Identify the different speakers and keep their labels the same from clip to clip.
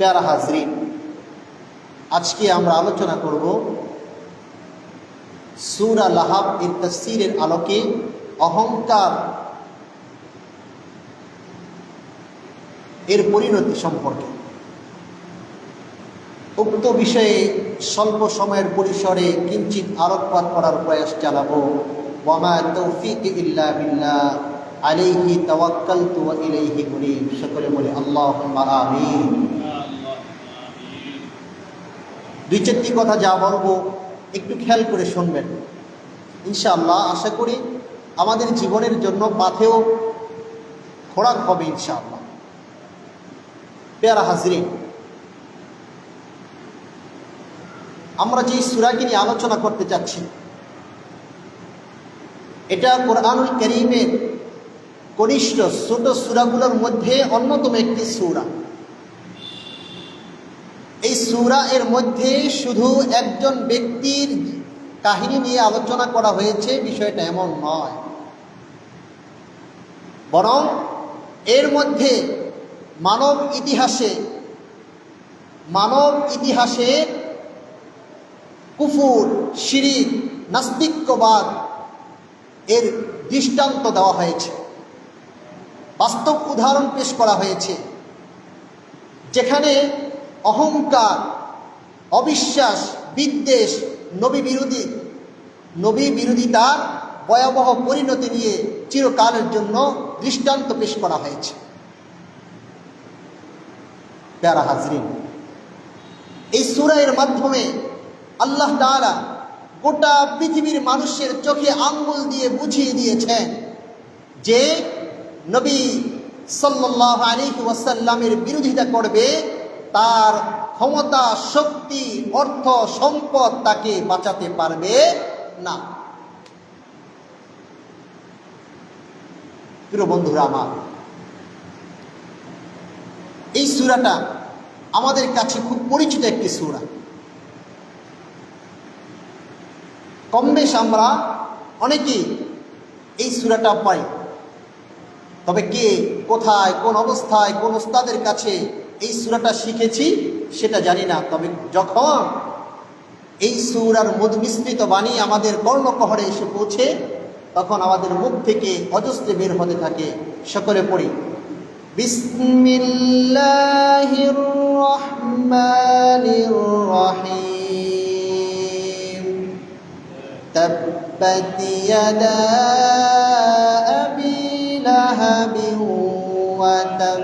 Speaker 1: প্যারা হাজরিন, আজকে আমরা আলোচনা করব সুরা লাহাব এর তসিরের আলোকে অহংকার এর পরিণতি সম্পর্কে। উক্ত বিষয়ে স্বল্প সময়ের পরিসরে কিঞ্চিত আলোকপাত করার প্রয়াস চালাবো। ওয়ামা তৌফিক ইল্লা বিল্লাহ, আলাইহি তাওয়াক্কালতু ওয়া ইলাইহি মুনীব। সকলে বলে আল্লাহুম্মা আমিন। দুই চারটি কথা যা বলব, একটু খেয়াল করে শুনবেন। ইনশাআল্লাহ, আশা করি আমাদের জীবনের জন্য পাথেও খোরাক হবে ইনশাআল্লাহ। পেয়ারা হাজরিন, আমরা যে সুরাকে নিয়ে আলোচনা করতে চাচ্ছি, এটা কোরআনুল করিমের কনিষ্ঠ ছোট সুরাগুলোর মধ্যে অন্যতম একটি সুরা। সুরা এর মধ্যে শুধু একজন ব্যক্তির কাহিনী নিয়ে আলোচনা করা হয়েছে, বিষয়টা এমন নয়। বরং এর মধ্যে মানব ইতিহাসে মানব ইতিহাসে কুফুর, শিরিক, নাস্তিক্যবাদ এর দৃষ্টান্ত দেওয়া হয়েছে। বাস্তব উদাহরণ পেশ করা হয়েছে, যেখানে অহংকার অবিশ্বাস, বিদ্বেষ, নবী বিরোধী। নবী বিরোধিতার ভয়াবহ পরিণতি নিয়ে চিরকালের জন্য দৃষ্টান্ত পেশ করা হয়েছে। প্যারা হাজরিন, এই সুরায়ের মাধ্যমে আল্লাহ তাআলা গোটা পৃথিবীর মানুষের চোখে আঙ্গুল দিয়ে বুঝিয়ে দিয়েছেন যে নবী সাল্লাহ আলী ওয়াসাল্লামের বিরোধিতা করবে তার ক্ষমতা, শক্তি, অর্থ, সম্পদ তাকে বাঁচাতে পারবে না। প্রিয় বন্ধুরা আমার, এই সুরাটা আমাদের কাছে খুব পরিচিত একটি সুরা। কম বেশ আমরা অনেকেই এই সুরাটা পাই তবে কে কোথায়, কোন অবস্থায়, কোন ওস্তাদের কাছে এই সুরাটা শিখেছি সেটা জানি না তবে যখন এই সুরার মধু মিশ্রিত বাণী আমাদের কর্ণকহরে এসে পৌঁছে তখন আমাদের মুখ থেকে অজস্রে বের হতে থাকে সকলে পড়ি বিসমিল্লাহির রহমানির রহিম تبت يدا أبي لهب وتب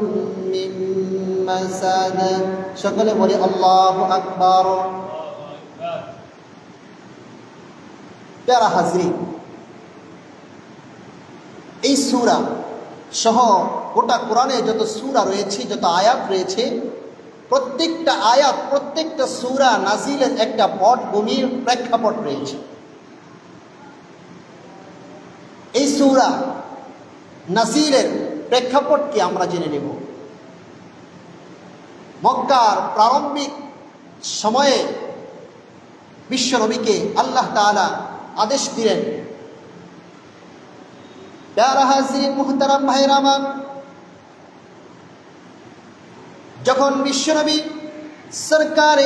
Speaker 1: মাসাদ সকলে বলি আল্লাহ আকবর প্যারা হাজরি, এই সুরা সহ গোটা কোরআনে যত সুরা রয়েছে, যত আয়াত রয়েছে, প্রত্যেকটা আয়াত, প্রত্যেকটা সুরা নাজিলের একটা পটভূমির প্রেক্ষাপট রয়েছে। এই সুরা নাজিলের প্রেক্ষাপটকে আমরা জেনে নেব। মক্কার প্রারম্ভিক সময়ে বিশ্বনবীকে আল্লাহ তালা আদেশ দিলেন। যখন বিশ্বনবী সরকার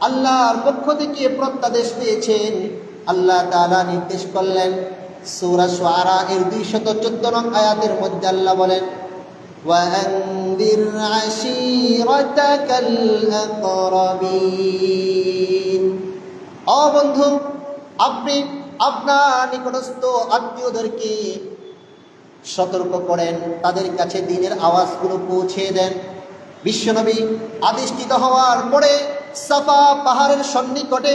Speaker 1: আল্লাহর পক্ষ থেকে প্রত্যাদেশ পেয়েছেন, আল্লাহ তালা নির্দেশ করলেন সূরা শুআরা এর 214 নং আয়াতের মধ্যে আল্লাহ বলেন وأنذر عشيرتك الأقربين ও বন্ধু আপনি আপনার নিকটস্থ আত্মীয়দেরকে সতর্ক করেন তাদের কাছে দিনের আওয়াজগুলো পৌঁছে দেন বিশ্বনবী আদিষ্ঠিত হওয়ার পরে সাফা পাহাড়ের সন্নিকটে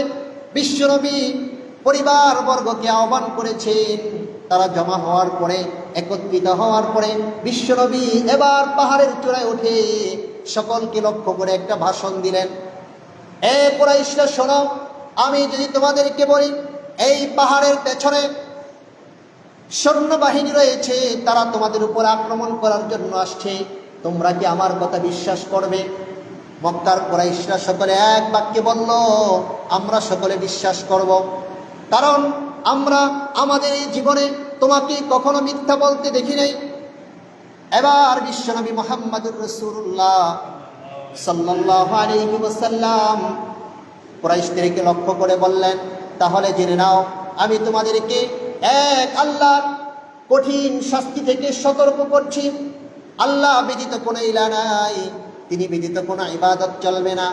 Speaker 1: বিশ্বনবী পরিবার বর্গকে আহ্বান করেছেন, তারা জমা হওয়ার পরে, একত্রিত হওয়ার পরে, বিশ্বনবী এবার পাহাড়ের চূড়ায় উঠে সকলকে লক্ষ্য করে একটা ভাষণ দিলেন। এ কোরাইশরা, শোনো, আমি যদি তোমাদেরকে বলি, এই পাহাড়ের পেছনে সৈন্যবাহিনী রয়েছে, তারা তোমাদের উপর আক্রমণ করার জন্য আসছে। তোমরা কি আমার কথা বিশ্বাস করবে? মক্কার কোরাইশরা সকলে এক বাক্যে বলল, আমরা সকলে বিশ্বাস করব। কারণ আমরা আমাদের এই জীবনে তোমাকে কখনো মিথ্যা বলতে দেখি নাই। এবার বিশ্বনবী মোহাম্মদুর রসুল্লাহ সাল্লাহ আলাইহি ওয়াসাল্লাম কুরাইশদেরকে লক্ষ্য করে বললেন, তাহলে জেনে নাও, আমি তোমাদেরকে এক আল্লাহর কঠিন শাস্তি থেকে সতর্ক করছি। আল্লাহ ব্যতীত কোনো ইলা নাই, তিনি ব্যতীত কোনো ইবাদত চলবে না।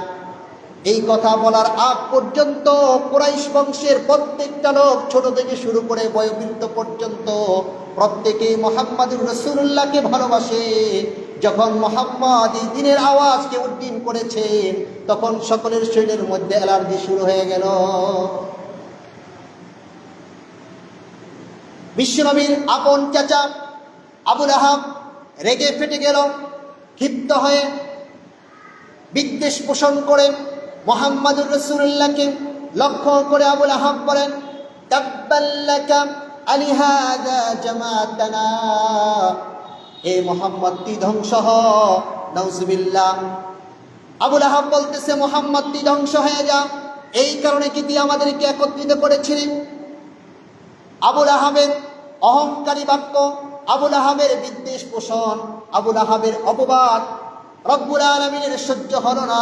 Speaker 1: এই কথা বলার আগ পর্যন্ত কুরাইশ বংশের প্রত্যেকটা লোক ছোট থেকে শুরু করে বয়োবৃদ্ধ পর্যন্ত প্রত্যেকেই মোহাম্মদুর রসুল্লাহকে ভালোবাসে। যখন মোহাম্মদ এই দিনের আওয়াজকে উদ্দিন করেছেন তখন সকলের শরীরের মধ্যে অ্যালার্জি শুরু হয়ে গেল। বিশ্বনবীর আপন চাচা আবুল আহাব রেগে ফেটে গেল, ক্ষিপ্ত হয়ে বিদ্বেষ পোষণ করে মোহাম্মদুর রসুল্লাহকে লক্ষ্য করে আবুল আহাব বলেন, তাব্বাল্লাকা আলিহাদা জামাতানা। এ মোহাম্মদ তুই ধ্বংস হ আবুল আহাব বলতেছে, মোহাম্মদ তুই ধ্বংস হয়ে যা। এই কারণে কি তুই আমাদেরকে একত্রিত করেছিলি? আবুল আহাবের অহংকারী বাক্য, আবুল আহাবের বিদ্বেষ পোষণ, আবুল আহাবের অপবাদ, রব্বুল আলমিনের সহ্য হল না।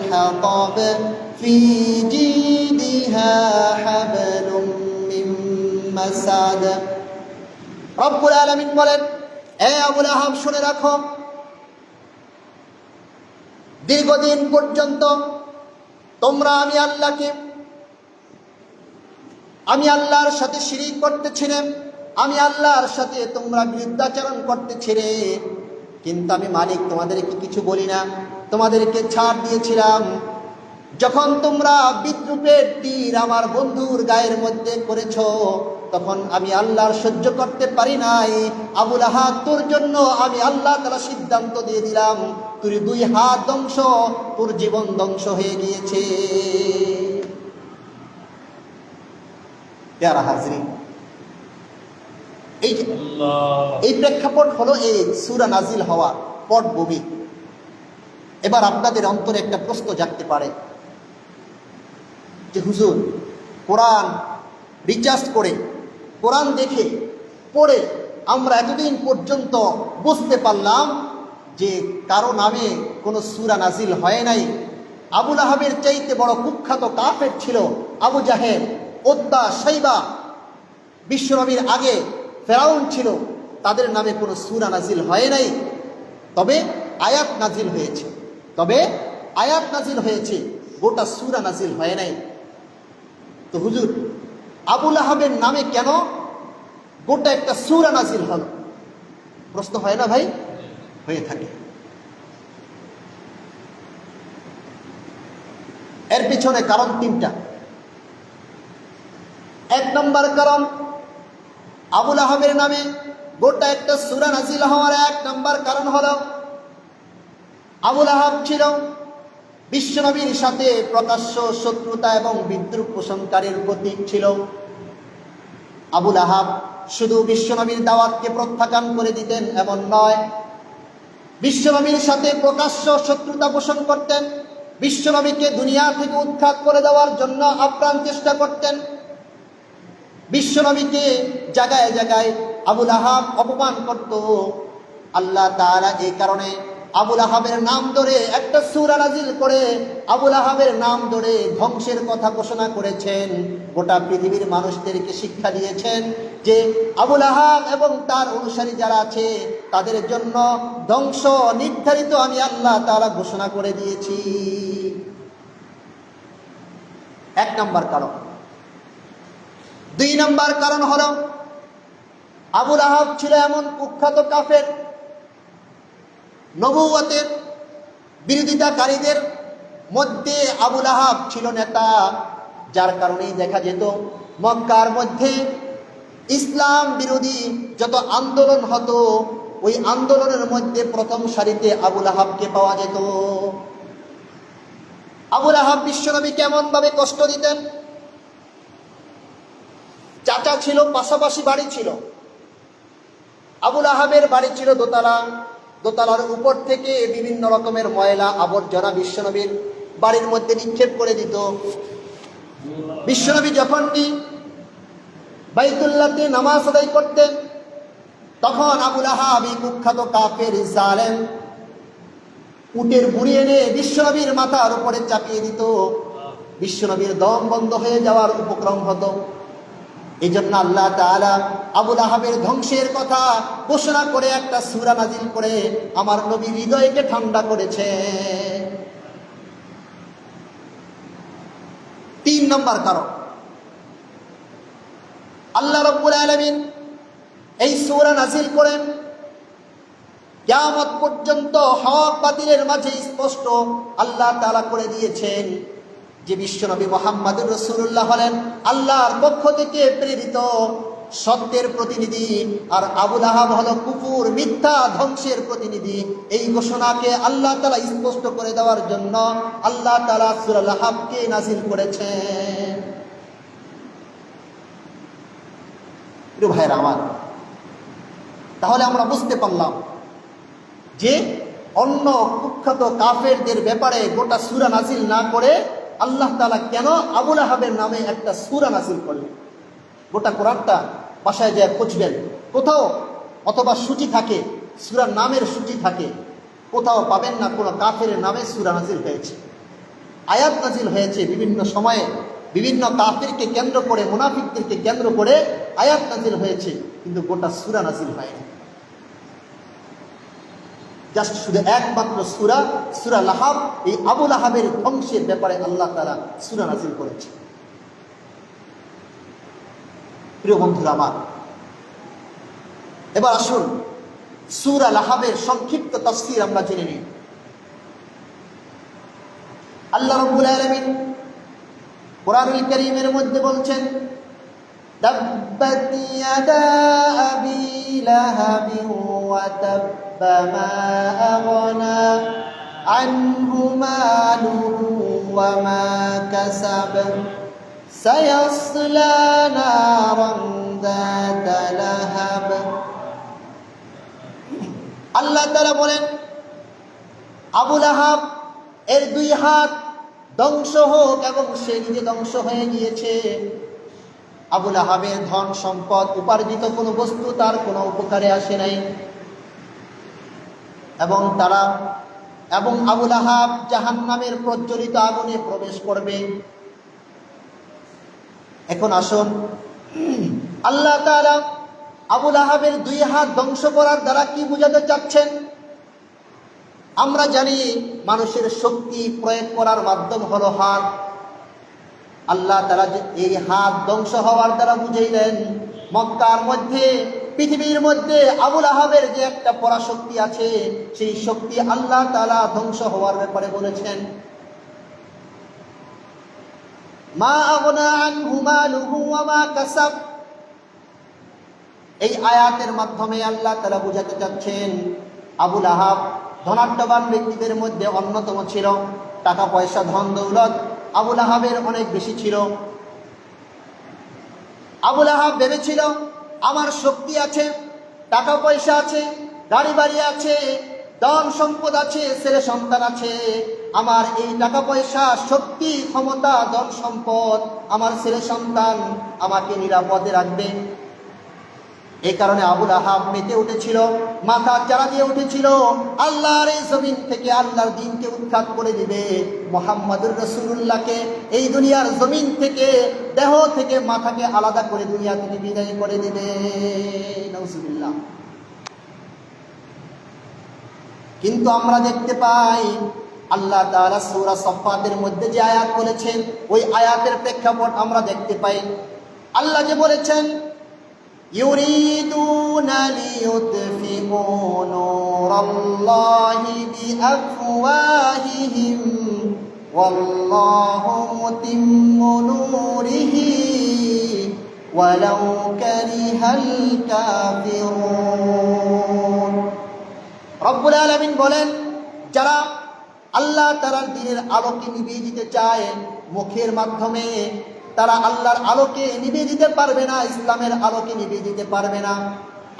Speaker 1: في جيدها حبل من مسد رب العالمين বলেন এ আবুল আহাব শুনে রাখো দীর্ঘদিন পর্যন্ত তোমরা আমি আল্লাহকে আমি আল্লাহর সাথে শিরিক করতেছিলে আমি আল্লাহর সাথে তোমরা বিরুদ্ধাচরণ করতেছিলে কিন্তু আমি মালিক তোমাদেরকে কিছু বলি না তোমাদেরকে ছাড় দিয়েছিলাম। যখন তোমরা বিদ্রুপের তীর আমার বন্ধুর গায়ের মধ্যে করেছ তখন আমি আল্লাহর সহ্য করতে পারি নাই। আবুল আহাদ তোর জন্য আমি আল্লাহ তারা সিদ্ধান্ত দিয়ে দিলাম তুই দুই হাত ধ্বংস তোর জীবন ধ্বংস হয়ে গিয়েছে। পেয়ারা হাজরি এই এই প্রেক্ষাপট হলো এই সুরা নাজিল হওয়া পটভূমি। এবার আপনাদের অন্তরে একটা প্রশ্ন জাগতে পারে। যে হুজুর, কোরআন রিচার্জ করে, কোরআন দেখে, পড়ে আমরা এতদিন পর্যন্ত বুঝতে পারলাম যে কারও নামে কোনো সুরা নাজিল হয় নাই। আবুল আহাবের চাইতে বড় কুখ্যাত কাফের ছিল আবু জাহেদ ওদ্দা সাইবা বিশ্বনবীর আগে ফেরাউন ছিল, তাদের নামে কোনো সুরা নাজিল হয় নাই। তবে আয়াত নাজিল হয়েছে। তবে আয়াত নাজিল হয়েছে, গোটা সুরা নাজিল হয় নাই। তো হুজুর, আবুল আহাবের নামে কেন গোটা একটা সুরা নাজিল হল? প্রশ্ন হয় না ভাই? হয়ে থাকে। এর পিছনে কারণ তিনটা। এক নম্বর কারণ, আবুল আহমের নামে গোটা একটা সুরা নাজিল হওয়ার এক নম্বর কারণ হল আবুল আহাব ছিল বিশ্বনবীর সাথে প্রকাশ্য শত্রুতা এবং বিদ্রুপ পোষণকারীর প্রতীক ছিল। আবুল আহাব শুধু বিশ্বনবীর দাওয়াতকে প্রত্যাখ্যান করে দিতেন এমন নয়। বিশ্বনবীর সাথে প্রকাশ্য শত্রুতা পোষণ করতেন। বিশ্বনবীকে দুনিয়া থেকে উৎখাত করে দেওয়ার জন্য আপ্রাণ চেষ্টা করতেন। বিশ্বনবীকে জায়গায় জায়গায় আবুল আহাব অপমান করত। আল্লাহ তাআলা এই কারণে আবুল আহাবের নাম ধরে একটা সূরা নাজিল করে আবুল আহাবের নাম ধরে ধ্বংসের কথা ঘোষণা করেছেন। গোটা পৃথিবীর মানুষদেরকে শিক্ষা দিয়েছেন যে আবুল আহাব এবং তার অনুসারী যারা আছে, তাদের জন্য ধ্বংস নির্ধারিত আমি আল্লাহ তারা ঘোষণা করে দিয়েছি। এক নম্বর কারণ। দুই নম্বর কারণ হলো, আবুল আহাব ছিল এমন কুখ্যাত কাফের নবুয়তের বিরোধিতাকারীদের মধ্যে আবুল আহাব ছিল নেতা, যার কারণেই দেখা যেত মক্কার মধ্যে ইসলাম বিরোধী যত আন্দোলন হতো, ওই আন্দোলনের মধ্যে প্রথম সারিতে আবুল আহাবকে পাওয়া যেত। আবুল আহাব বিশ্বনবী কেমন ভাবে কষ্ট দিতেন? চাচা ছিল, পাশাপাশি বাড়ি ছিল। আবুল আহাবের বাড়ি ছিল দোতলা। দোতলার উপর থেকে বিভিন্ন রকমের ময়লা, আবর্জনা বিশ্বনবীর বাড়ির মধ্যে নিক্ষেপ করে দিত। বিশ্বনবী যখনই বাইতুল্লাহতে নামাজ আদায় করতেন, তখন আবুল আহাব কুখ্যাত কাফের জালেম উটের বুড়ি এনে বিশ্বনবীর মাথার উপরে চাপিয়ে দিত। বিশ্বনবীর দম বন্ধ হয়ে যাওয়ার উপক্রম হতো। এই জন্য আল্লাহ তাআলা আবুল আহাবের ধ্বংসের কথা ঘোষণা করে একটা সুরা নাজিল করে আমার নবী হৃদয়কে ঠান্ডা করেছে। তিন নম্বর কারণ। আল্লাহ রব্বুল আলমিন এই সূরা নাজিল করেন। কিয়ামত পর্যন্ত হক বাতিলের মাঝে স্পষ্ট আল্লাহ তাআলা করে দিয়েছেন। যে বিশ্বনবী মোহাম্মদুর রসুল্লাহ হলেন আল্লাহর পক্ষ থেকে প্রেরিত সত্যের প্রতিনিধি আর আবুল আহাব হল কুকুর মিথ্যা ধ্বংসের প্রতিনিধি। এই ঘোষণাকে আল্লাহ তালা স্পষ্ট করে দেওয়ার জন্য আল্লাহ তালা সুরাল আহাবকে নাজিল করেছেন। ভাইয়ের আমার, তাহলে আমরা বুঝতে পারলাম যে অন্য কুখ্যাত কাফেরদের ব্যাপারে গোটা সুরা নাজিল না করে আল্লাহ তালা কেন আবুল আহাবের নামে একটা সুরা নাজিল করলেন? গোটা কোরআনটা বাসায় যায় খুঁজবেন কোথাও অথবা সূচি থাকে, সুরার নামের সূচি থাকে, কোথাও পাবেন না, কোনো কাফের নামে সুরা নাজিল হয়েছে। আয়াত নাজিল হয়েছে বিভিন্ন সময়ে, বিভিন্ন কাফিরকে কেন্দ্র করে, মুনাফিকদেরকে কেন্দ্র করে আয়াত নাজিল হয়েছে, কিন্তু গোটা সুরা নাজিল হয়নি। জাস্ট শুধু একমাত্র সুরা সুরা লাহাব এই আবুল আহাবের ধ্বংসের ব্যাপারে আল্লাহ তারা সুরা নাজিল করেছে প্রিয় বন্ধুরা আমার এবার আসুন সুরা লাহাবের সংক্ষিপ্ত তফসির আমরা জেনে নিই আল্লাহ রব্বুল আলমিন কোরআনুল করিমের মধ্যে বলছেন تبت يدا أبي لهب وتب ما أغنى عنه ماله وما كسب سيصلى نارا ذات لهب আল্লাহ তারা বলেন আবুল আহাব এর দুই হাত ধ্বংস হোক এবং সে নিজে ধ্বংস হয়ে গিয়েছে আবুল আহাবের ধন সম্পদ উপার্জিত কোনো বস্তু তার কোনো উপকারে আসে নাই এবং তারা এবং আবুল আহাব জাহান নামের প্রজ্বলিত আগুনে প্রবেশ করবে। এখন আসুন। আল্লাহ তারা আবুল আহাবের দুই হাত ধ্বংস করার দ্বারা কি বুঝাতে চাচ্ছেন? আমরা জানি মানুষের শক্তি প্রয়োগ করার মাধ্যম হলো হাত। আল্লাহ তারা এই হাত ধ্বংস হওয়ার দ্বারা বুঝাইলেন, মক্কার মধ্যে পৃথিবীর মধ্যে আবুল আহাবের যে একটা পরাশক্তি আছে, সেই শক্তি আল্লাহ তালা ধ্বংস হওয়ার ব্যাপারে বলেছেন। মা কাসাব। এই আয়াতের মাধ্যমে আল্লাহ তারা বুঝাতে চাচ্ছেন, আবুল আহাব ধনাঢ্যবান ব্যক্তিদের মধ্যে অন্যতম ছিল। টাকা, পয়সা, ধন, দৌলত আবুল আহাবের অনেক বেশি ছিল। আবুল আহাব ভেবেছিল আমার শক্তি আছে, টাকা পয়সা আছে, গাড়ি বাড়ি আছে, ধন সম্পদ আছে, ছেলে সন্তান আছে। আমার এই টাকা পয়সা, শক্তি, ক্ষমতা, ধন সম্পদ আমার ছেলে সন্তান আমাকে নিরাপদে রাখবে। এই কারণে আবুল আহাব মেতে উঠেছিল, মাথা চারা দিয়ে উঠেছিল। আল্লাহর এই জমিন থেকে আল্লাহর দিনকে উৎখাত করে দিবে। মোহাম্মদুর রসুল্লাহকে এই দুনিয়ার জমিন থেকে, দেহ থেকে, মাথাকে আলাদা করে দুনিয়া থেকে বিদায় করে দিবে। নজরুল্লাহ কিন্তু আমরা দেখতে পাই, আল্লাহ তাআলা সূরা সফাতের মধ্যে যে আয়াত বলেছেন, ওই আয়াতের প্রেক্ষাপট আমরা দেখতে পাই। আল্লাহ যে বলেছেন يريدون ليطفئوا نور الله بأفواههم والله متم نوره ولو كره الكافرون রব্বুল আলমিন বলেন যারা আল্লাহ তালার দিনের আলোকে নিভিয়ে দিতে চায় মুখের মাধ্যমে তারা আল্লাহর আলোকে নিভিয়ে দিতে পারবে না, ইসলামের আলোকে নিভিয়ে দিতে পারবে না।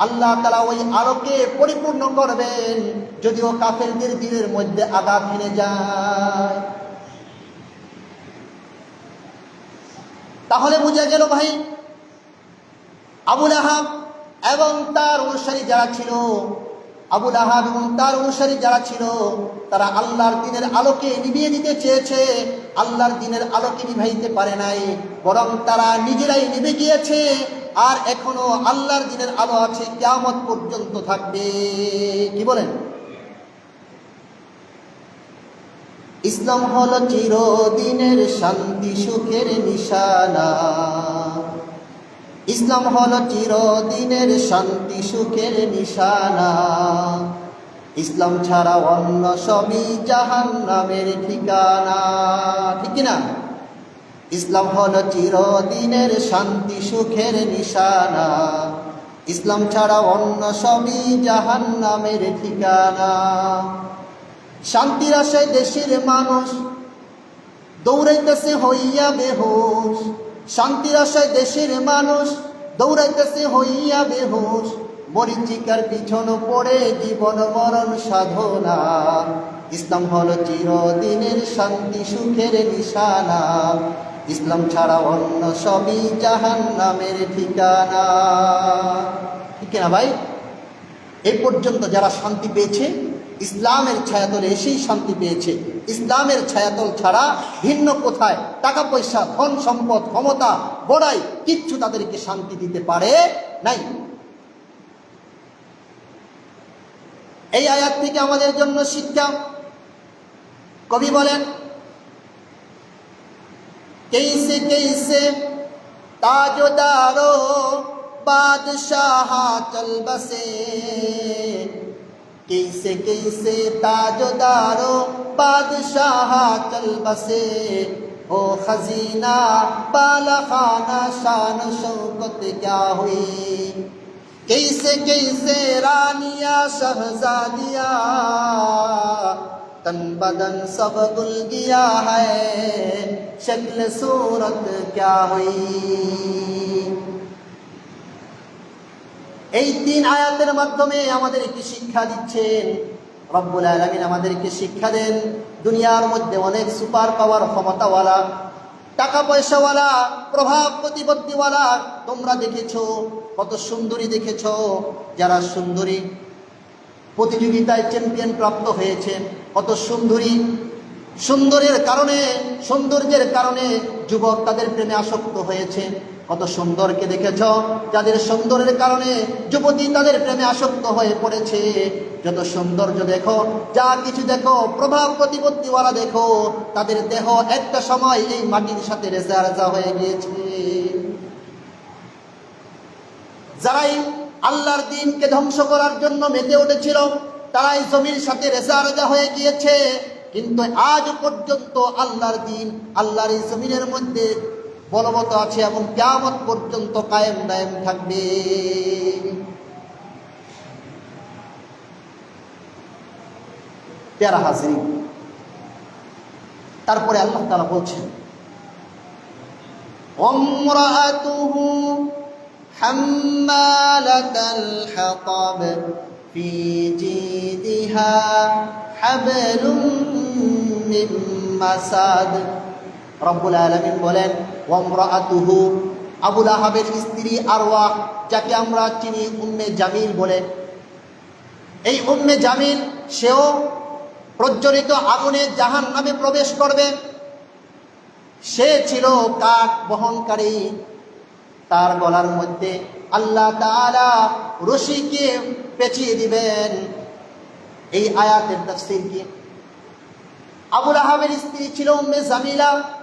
Speaker 1: আল্লাহ তারা ওই আলোকে পরিপূর্ণ করবেন যদিও কাফেরদের দিনের মধ্যে আঘাত হেনে যায়। তাহলে বুঝা গেল ভাই, আবুল আহাব এবং তার অনুসারী যারা ছিল আবুল আহাব এবং তার অনুসারী যারা ছিল, তারা আল্লাহর দিনের আলোকে নিভিয়ে দিতে চেয়েছে। আল্লাহর দিনের আলোকে নিভাইতে পারে নাই, বরং তারা নিজেরাই নিভে গিয়েছে। আর এখনও আল্লাহর দিনের আলো আছে, কেয়ামত পর্যন্ত থাকবে। কি বলেন? ইসলাম হলো চিরদিনের শান্তি, সুখের নিশানা। ইসলাম হলো চিরদিনের শান্তি, সুখের নিশানা। ইসলাম ছাড়া অন্য সবই জাহান নামের ঠিকানা। ঠিক না ইসলাম হলো চিরদিনের শান্তি, সুখের নিশানা। ইসলাম ছাড়া অন্য সবই জাহান নামের ঠিকানা। শান্তির আশায় দেশের মানুষ দৌড়াইতেছে হইয়া বেহুশ। শান্তির আশায় দেশের মানুষ দৌড়াইতেছে হইয়া বেহুশ। মরিচিকার পিছন পড়ে জীবন মরণ সাধনা। ইসলাম হলো চিরদিনের শান্তি সুখের নিশানা। ইসলাম ছাড়া অন্য সবই জাহান নামের ঠিকানা। ঠিক না ভাই? এ পর্যন্ত যারা শান্তি পেয়েছে, ইসলামের ছায়াতলে এসেই শান্তি পেয়েছে। ইসলামের ছায়াতল ছাড়া ভিন্ন কোথায়? টাকা, পয়সা, ধন, সম্পদ, ক্ষমতা, বড়াই কিচ্ছু তাদেরকে শান্তি দিতে পারে নাই। এই আয়াত থেকে আমাদের জন্য শিক্ষা। কবি বলেন, কেইসে কেইসে তাজদারো বাদশাহ চলবসে کیسے کیسے تاج و دارو بادشاہ چل بسے۔ ہو خزینہ بالا خانہ شان و شوکت کیا ہوئی کیسے کیسے رانیاں شہزادیا تن بدن سب گل گیا ہے، شکل صورت کیا ہوئی۔ এই তিন আয়াতের মাধ্যমে আমাদেরকে শিক্ষা দিচ্ছেন। রব্বুল আলমিন আমাদেরকে শিক্ষা দেন। দুনিয়ার মধ্যে অনেক সুপার পাওয়ার ক্ষমতাওয়ালা টাকা পয়সাওয়ালা প্রভাব প্রতিপত্তিওয়ালা তোমরা দেখেছ, কত সুন্দরী দেখেছ, যারা সুন্দরী প্রতিযোগিতায় চ্যাম্পিয়ন প্রাপ্ত হয়েছে কত সুন্দরী। সুন্দরের কারণে, সৌন্দর্যের কারণে যুবক তাদের প্রেমে আসক্ত হয়েছে। কত সুন্দরকে দেখেছ, যাদের সুন্দরের কারণে যুবতী তাদের প্রেমে আসক্ত হয়ে পড়েছে। যত সৌন্দর্য দেখো, যা কিছু দেখো, প্রভাব প্রতিপত্তিওয়ালা দেখো, তাদের দেহ একটা সময় এই মাটির সাথে রেজা রেজা হয়ে গিয়েছে। যারাই আল্লাহর দিনকে ধ্বংস করার জন্য মেতে উঠেছিল, তারাই জমির সাথে রেজা রেজা হয়ে গিয়েছে। কিন্তু আজ পর্যন্ত আল্লাহর দিন, আল্লাহর এই জমিনের মধ্যে বলবৎ আছে এবং কেমন পর্যন্ত কায়েম দায়েম থাকবে পেয়ারা হাজিরি তারপরে আল্লাহ তালা বলছেন وامرأته حمالة الحطب في جيدها حبل من مساد রব্বুল আলমিন বলেন ওমরাতুহু আবুল আহাবের স্ত্রী আরওয়া যাকে আমরা চিনি উম্মে জামিল বলে। এই উম্মে জামিল, সেও প্রজ্বলিত আগুনে জাহান নামে প্রবেশ করবে। সে ছিল কাঠ বহনকারী। তার গলার মধ্যে আল্লাহ তাআলা রশিকে পেঁচিয়ে দিবেন। এই আয়াতের তাফসীর কি? আবুল আহাবের স্ত্রী ছিল উম্মে জামিলা।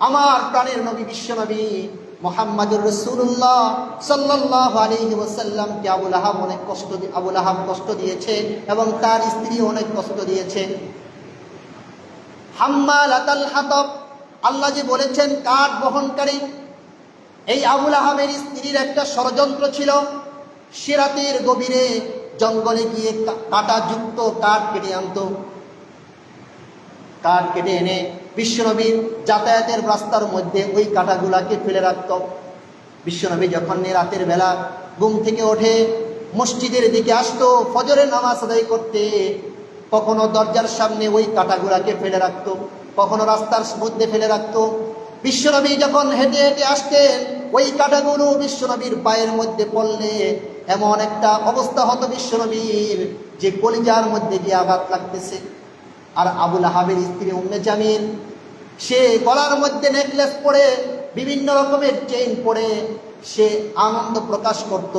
Speaker 1: আমার প্রাণের নবী, বিশ্ব নবী মোহাম্মদুর রসুল্লাহ সাল্লাহ আলী ওসাল্লামকে আবুল আহাব অনেক কষ্ট আবুল আহাব কষ্ট দিয়েছে এবং তার স্ত্রী অনেক কষ্ট দিয়েছে। হাম্মাল হাতব, আল্লাহ যে বলেছেন, কাঠ বহনকারী। এই আবুল আহাবের স্ত্রীর একটা ষড়যন্ত্র ছিল, সিরাতের গভীরে জঙ্গলে গিয়ে কাঁটাযুক্ত কাঠ কেটে আনতো। কাঠ কেটে এনে বিশ্বনবীর যাতায়াতের রাস্তার মধ্যে ওই কাঁটাগুলাকে ফেলে রাখত। বিশ্বনবী যখন রাতের বেলা ঘুম থেকে ওঠে, মসজিদের দিকে আসতো, ফজরের নামাজ আদায় করতে, কখনো দরজার সামনে ওই কাঁটাগুলাকে ফেলে রাখতো, কখনো রাস্তার মধ্যে ফেলে রাখতো। বিশ্বনবী যখন হেঁটে হেঁটে আসতেন, ওই কাঁটাগুলো বিশ্বনবীর পায়ের মধ্যে পড়লে এমন একটা অবস্থা হতো বিশ্বনবীর, যে কলিজার মধ্যে গিয়ে আঘাত লাগতেছে। আর আবুল আহাবের স্ত্রী উম্মে জামিল, সে গলার মধ্যে নেকলেস পরে বিভিন্ন রকমের চেইন পরে সে আনন্দ প্রকাশ করত।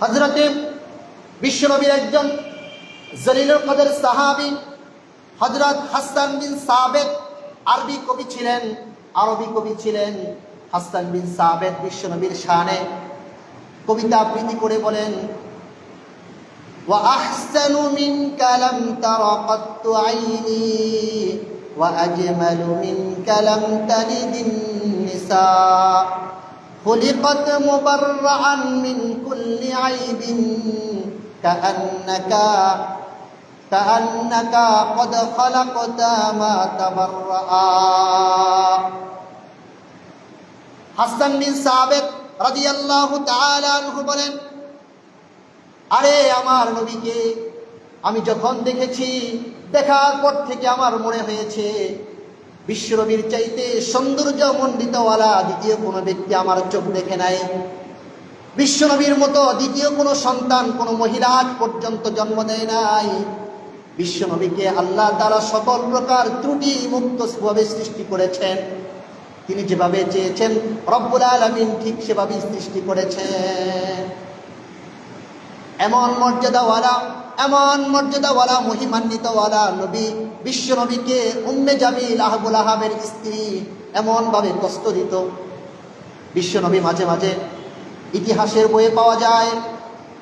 Speaker 1: হজরতে বিশ্বনবীর একজন জলিলুল কদের সাহাবি হজরত হাসান বিন সাবেদ আরবি কবি ছিলেন, আরবি কবি ছিলেন হাসান বিন সাবেদ বিশ্বনবীর শানে। কবিতা আবৃত্তি করে বলেন وأحسن منك لم تر قط عيني وأجمل منك لم تلد النساء خلقت مبرعا من كل عيب كأنك كأنك قد خلقت ما تبرأ হাসান বিন সাবেদ রাদিয়াল্লাহু তাআলা আনহু বলেন আরে আমার নবীকে আমি যখন দেখেছি, দেখার পর থেকে আমার মনে হয়েছে, বিশ্বনবীর চাইতে সৌন্দর্য মণ্ডিতওয়ালা দ্বিতীয় কোনো ব্যক্তি আমার চোখ দেখে নাই। বিশ্বনবীর মতো দ্বিতীয় কোনো সন্তান, কোনো মহিলা আজ পর্যন্ত জন্ম দেয় নাই। বিশ্বনবীকে আল্লাহ তারা সকল প্রকার ত্রুটি মুক্ত ভাবে সৃষ্টি করেছেন। তিনি যেভাবে চেয়েছেন, রব্বুল আলমিন ঠিক সেভাবেই সৃষ্টি করেছেন। এমন মর্যাদাওয়ালা এমন মর্যাদাওয়ালা, মহিমান্বিতওয়ালা নবী বিশ্ব নবীকে উম্মে জামিল আহবুল আহাবের স্ত্রী এমনভাবে কষ্ট দিত বিশ্ব নবী মাঝে মাঝে ইতিহাসের বইয়ে পাওয়া যায়।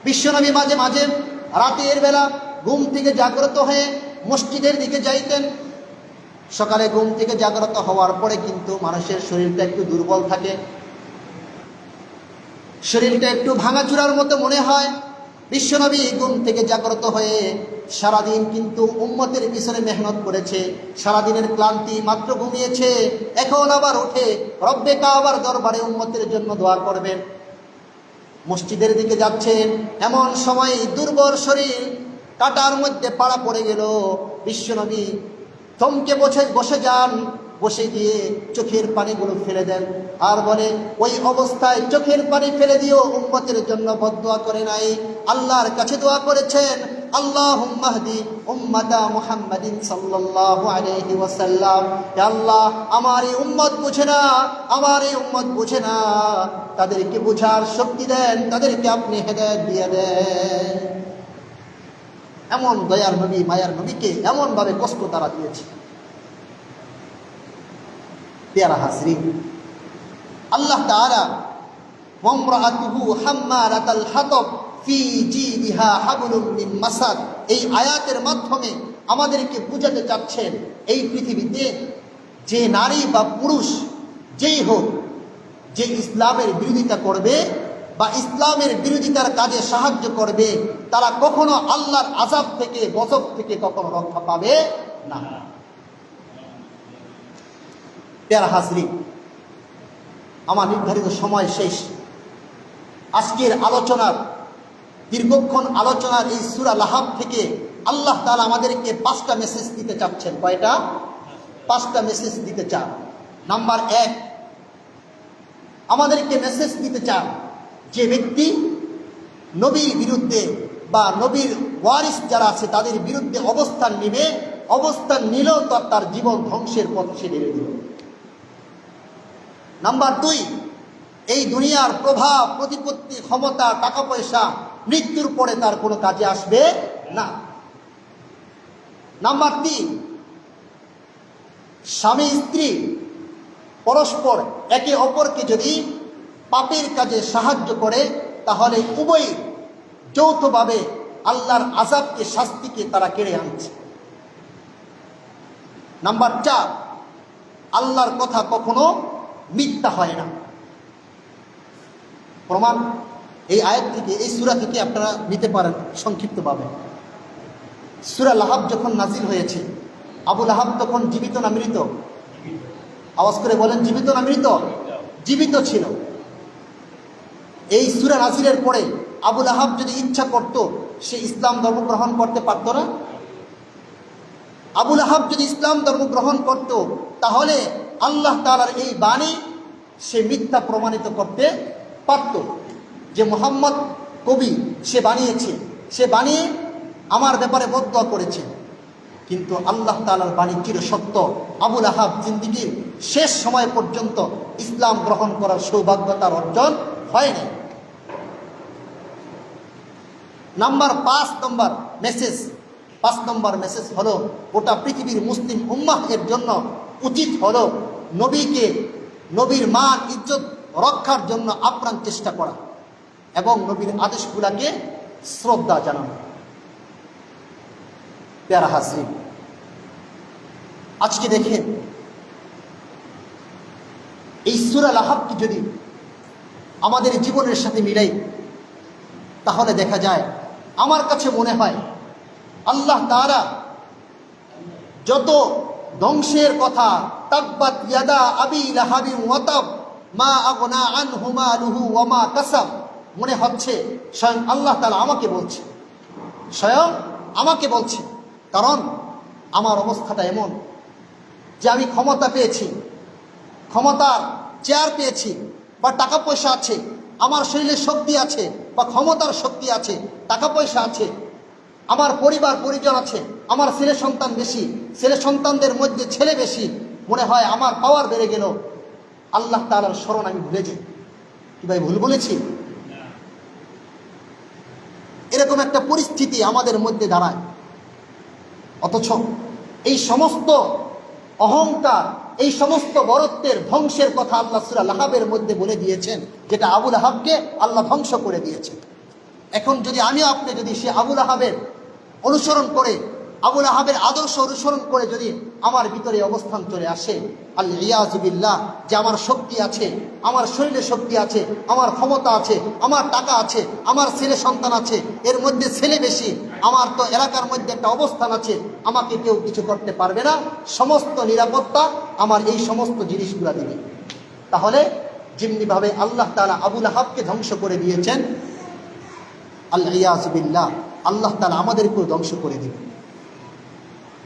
Speaker 1: বিশ্বনবী মাঝে মাঝে রাতের বেলা ঘুম থেকে জাগ্রত হয়ে মসজিদের দিকে যাইতেন। সকালে ঘুম থেকে জাগ্রত হওয়ার পরে কিন্তু মানুষের শরীরটা একটু দুর্বল থাকে। শরীরটা একটু ভাঙাচুরার মতো মনে হয়। বিশ্বনবী ঘুম থেকে জাগ্রত হয়ে সারাদিন কিন্তু উম্মতের পিছনে মেহনত করেছে। সারাদিনের ক্লান্তি মাত্র ঘুমিয়েছে। এখন আবার উঠে রব্বে আবার দরবারে উম্মতের জন্য দোয়া করবেন। মসজিদের দিকে যাচ্ছেন। এমন সময় দুর্বল শরীর কাটার মধ্যে পাড়া পড়ে গেল। বিশ্বনবী থমকে বসে বসে যান। বসে গিয়ে চোখের পানিগুলো ফেলে দেন। আর বলে, ওই অবস্থায় চোখের পানি ফেলে দিও, উম্মতের জন্য বদোয়া করে নাই। আল্লাহর কাছে দোয়া করেছেন আল্লাহ আল্লাহ বুঝে না বুঝে না। তাদেরকে বুঝার শক্তি দেন, তাদেরকে আপনি হেদায়েত দিয়ে দেন। এমন দয়ার নবী, মায়ার নবীকে এমন ভাবে কষ্ট তারা দিয়েছে। পেয়ারা হাসরি আল্লাহ তাআলা ওমরাতুহু হাম্মালাতাল হাতব ফি জিদিহা হাবলুম মাসাদ এই আয়াতের মাধ্যমে আমাদেরকে বুঝাতে চাচ্ছেন এই পৃথিবীতে যে নারী বা পুরুষ যেই হোক, যে ইসলামের বিরোধিতা করবে বা ইসলামের বিরোধিতার কাজে সাহায্য করবে, তারা কখনো আল্লাহর আজাব থেকে, গজব থেকে কখনো রক্ষা পাবে না। পেয়ারা হাজরি, আমার নির্ধারিত সময় শেষ। আজকের আলোচনার, দীর্ঘক্ষণ আলোচনার এই সুরা লাহাব থেকে আল্লাহ তালা আমাদেরকে পাঁচটা মেসেজ দিতে চাচ্ছেন। কয়টা? পাঁচটা মেসেজ দিতে চান। নাম্বার এক, আমাদেরকে মেসেজ দিতে চান যে ব্যক্তি নবীর বিরুদ্ধে বা নবীর ওয়ারিস যারা আছে, তাদের বিরুদ্ধে অবস্থান নিবে, অবস্থান নিলেও তার জীবন ধ্বংসের পথ সে নেমে দিল নাম্বার দুই, এই দুনিয়ার প্রভাব, প্রতিপত্তি, ক্ষমতা টাকা পয়সা মৃত্যুর পরে তার কোনো কাজে আসবে না। নাম্বার তিন, স্বামী, স্ত্রী পরস্পর একে অপরকে যদি পাপের কাজে সাহায্য করে, তাহলে উভয় যৌথভাবে আল্লাহর আজাবকে শাস্তিকে তারা কেড়ে আনছে। নাম্বার চার, আল্লাহর কথা কখনো মিথ্যা হয় না। প্রমাণ এই আয়াত থেকে, এই সুরা থেকে আপনারা নিতে পারেন সংক্ষিপ্তভাবে। সুরা লাহাব যখন নাজিল হয়েছে, আবু লাহাব তখন জীবিত না মৃত? আওয়াজ করে বলেন, জীবিত না মৃত? জীবিত ছিল। এই সুরা নাজিরের পরে আবুল আহাব যদি ইচ্ছা করত, সে ইসলাম ধর্ম গ্রহণ করতে পারত না। আবুল আহাব যদি ইসলাম ধর্ম গ্রহণ করত, তাহলে আল্লাহ তালার এই বাণী সে মিথ্যা প্রমাণিত করতে পারত। যে মোহাম্মদ কবি সে বানিয়েছে, সে বানিয়ে আমার ব্যাপারে বদয়া করেছে। কিন্তু আল্লাহ তালার বাণী চির সত্য। আবুল আহাব জিন্দিগির শেষ সময় পর্যন্ত ইসলাম গ্রহণ করার সৌভাগ্য তার অর্জন হয়নি। নাম্বার পাঁচ নম্বর মেসেজ, পাঁচ নম্বর মেসেজ হলো গোটা পৃথিবীর মুসলিম উম্মাহ এর জন্য উচিত হলো নবীকে নবীর মান ইজ্জত রক্ষার জন্য আপ্রাণ চেষ্টা করা এবং নবীর আদেশগুলাকে শ্রদ্ধা জানানো। পেয়ারা হাসিন আজকে দেখেন এই সুরা লাহাবকে যদি আমাদের জীবনের সাথে মিলাই, তাহলে দেখা যায় আমার কাছে মনে হয় আল্লাহ তারা যত ধ্বংসের কথা। তাকবাত ইয়াদা আবি লাহাবি ওয়াতাব, মা আগনা আন হুমা লুহু ওয়ামা কাসাব। মনে হচ্ছে স্বয়ং আল্লাহ তালা আমাকে বলছে। স্বয়ং আমাকে বলছে। কারণ আমার অবস্থাটা এমন যে আমি ক্ষমতা পেয়েছি, ক্ষমতার চেয়ার পেয়েছি, বা টাকা পয়সা আছে, আমার শরীরে শক্তি আছে, বা ক্ষমতার শক্তি আছে, টাকা পয়সা আছে আমার পরিবার পরিজন আছে, আমার ছেলে সন্তান বেশি, ছেলে সন্তানদের মধ্যে ছেলে বেশি, মনে হয় আমার পাওয়ার বেড়ে গেল। আল্লাহ তালার স্মরণ আমি ভুলে যাই। কি ভাই, ভুল বলেছি? এরকম একটা পরিস্থিতি আমাদের মধ্যে দাঁড়ায়। অথচ এই সমস্ত অহংকার, এই সমস্ত বরত্বের ধ্বংসের কথা আল্লাহ সুরা লাহাবের মধ্যে বলে দিয়েছেন, যেটা আবুল আহাবকে আল্লাহ ধ্বংস করে দিয়েছেন এখন যদি আমিও আপনি যদি সে আবুল আহাবের অনুসরণ করে, আবুল আহাবের আদর্শ অনুসরণ করে যদি আমার ভিতরে অবস্থান চলে আসে আল্লাহ যে আমার শক্তি আছে, আমার শরীরে শক্তি আছে, আমার ক্ষমতা আছে, আমার টাকা আছে, আমার ছেলে সন্তান আছে, এর মধ্যে ছেলে বেশি, আমার তো এলাকার মধ্যে একটা অবস্থান আছে, আমাকে কেউ কিছু করতে পারবে না, সমস্ত নিরাপত্তা আমার এই সমস্ত জিনিসগুলো দিবে। তাহলে যেমনিভাবে আল্লাহ তালা আবুল আহাবকে ধ্বংস করে দিয়েছেন আল্লাহ আল্লাহ তালা আমাদেরকেও ধ্বংস করে দিবে।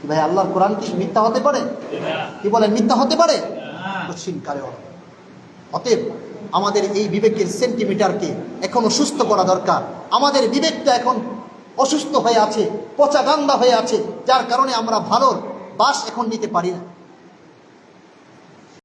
Speaker 1: ভাই, আল্লাহর কোরআন কি মিথ্যা হতে পারে? কি বলেন, মিথ্যা হতে পারে? কারে অতএব আমাদের এই বিবেকের সেন্টিমিটারকে এখনও সুস্থ করা দরকার। আমাদের বিবেকটা এখন অসুস্থ হয়ে আছে, পচা গান্দা হয়ে আছে, যার কারণে আমরা ভালোর বাস এখন নিতে পারি না।